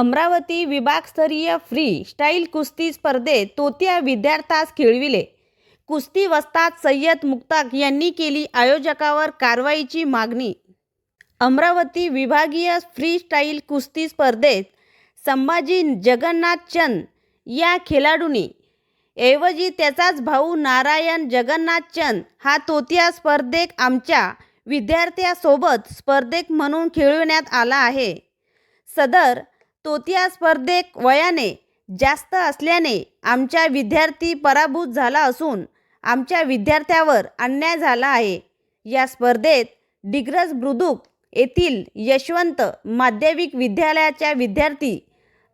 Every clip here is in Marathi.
अमरावती विभागस्तरीय फ्री स्टाईल कुस्ती स्पर्धेत तोत्या विद्यार्थ्यास खेळविले. कुस्ती वस्ताद सय्यद मुक्ताक यांनी केली आयोजकावर कारवाईची मागणी. अमरावती विभागीय फ्री स्टाईल कुस्ती स्पर्धेत संभाजी जगन्नाथ चंद या खेळाडूने. ऐवजी त्याचाच भाऊ नारायण जगन्नाथ चंद हा तोतिया स्पर्धेक आमच्या विद्यार्थ्यासोबत स्पर्धेक म्हणून खेळविण्यात आला आहे. सदर तोतिया स्पर्धेक वयाने जास्त असल्याने आमचा विद्यार्थी पराभूत झाला असून आमच्या विद्यार्थ्यावर अन्याय झाला आहे. या स्पर्धेत डिग्रज बुद्रुक येथील यशवंत माध्यमिक विद्यालयाच्या विद्यार्थी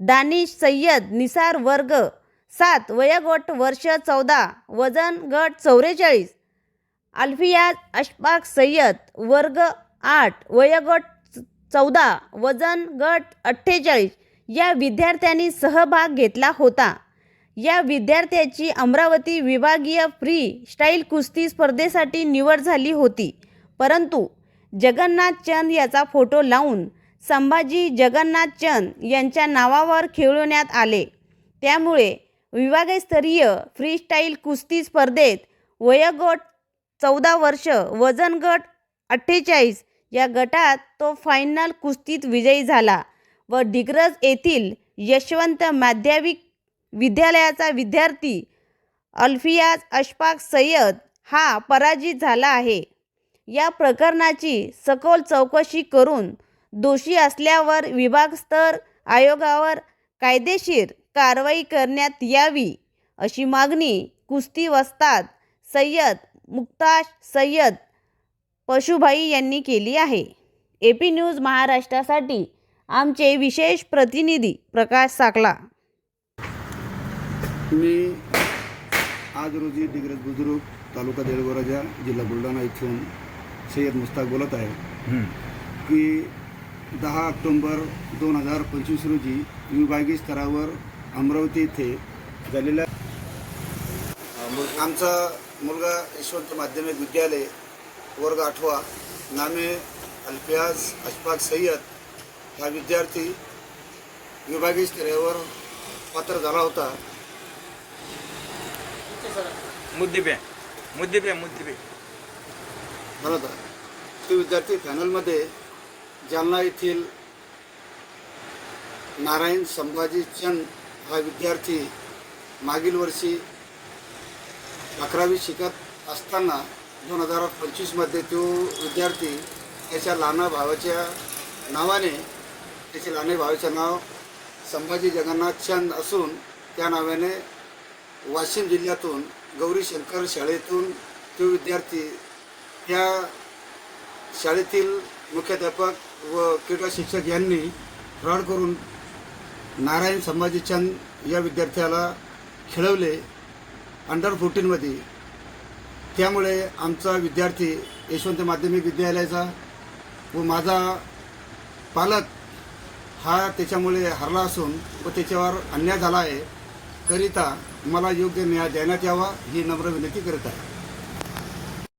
दानिश सय्यद निसार वर्ग सात वयोगट वर्ष चौदा वजन गट चौवेचाळीस अल्फियाज अशफाक सय्यद वर्ग आठ वयोगट चौदा वजन गट अठ्ठेचाळीस या विद्यार्थ्यांनी सहभाग घेतला होता. या विद्यार्थ्याची अमरावती विभागीय फ्री स्टाईल कुस्ती स्पर्धेसाठी निवड झाली होती. परंतु जगन्नाथ चंद याचा फोटो लावून संभाजी जगन्नाथ चंद यांच्या नावावर खेळवण्यात आले. त्यामुळे विभागस्तरीय फ्रीस्टाईल कुस्ती स्पर्धेत वयोगट चौदा वर्ष वजन गट अठ्ठेचाळीस या गटात तो फायनल कुस्तीत विजयी झाला व डिग्रज येथील यशवंत माध्यमिक विद्यालयाचा विद्यार्थी अल्फियाज अशफाक सय्यद हा पराजित झाला आहे. या प्रकरणाची सखोल चौकशी करून दोषी असल्यावर विभागस्तर आयोगावर कायदेशीर कारवाई करण्यात यावी अशी मागणी कुस्ती वस्ताद सय्यद मुक्ताश सय्यद पशुभाई यांनी केली आहे. ए पी न्यूज महाराष्ट्रासाठी आमचे विशेष प्रतिनिधी प्रकाश साकला. मी आज रोजी डिग्रज बुजुर्ग तालुका देळगोराजा जिल्हा बुलढाणा इथून सय्यद मुस्ताक बोलत आहे. की दहा ऑक्टोंबर दोन हजार पंचवीस रोजी विभागीय स्तरावर अमरावती येथे झालेल्या आमचा मुलगा यशवंत माध्यमिक विद्यालय वर्ग आठवा नामे अल्फियाज अशफाक सय्यद हा विद्यार्थी विभागीय स्तरावर पात्र झाला होता. मुद्दे पे मुद्दे पे मुद्दे पे. झाला होता तो विद्यार्थी फॅनलमध्ये जालना येथील नारायण संभाजी चंद हा विद्यार्थी मागील वर्षी अकरावी शिकत असताना दोन हजार पंचवीसमध्ये तो विद्यार्थी त्याच्या लहाना भावाच्या नावाने त्याचे लहाने भावाचे नाव संभाजी जगन्नाथ चंद असून त्या नावाने वाशिम जिल्ह्यातून गौरी शंकर शाळेतून तो विद्यार्थी त्या शाळेतील मुख्याध्यापक व क्रीडा शिक्षक यांनी फ्रॉड करून नारायण संभाजी चंद या विद्यार्थ्याला खेळवले. अंडर फोर्टीनमध्ये त्यामुळे आमचा विद्यार्थी यशवंत माध्यमिक विद्यालयाचा व माझा पालक हा त्याच्यामुळे हरला असून व त्याच्यावर अन्याय झाला आहे करिता मला योग्य न्याय देण्यात यावा ही नम्र विनंती करत आहे.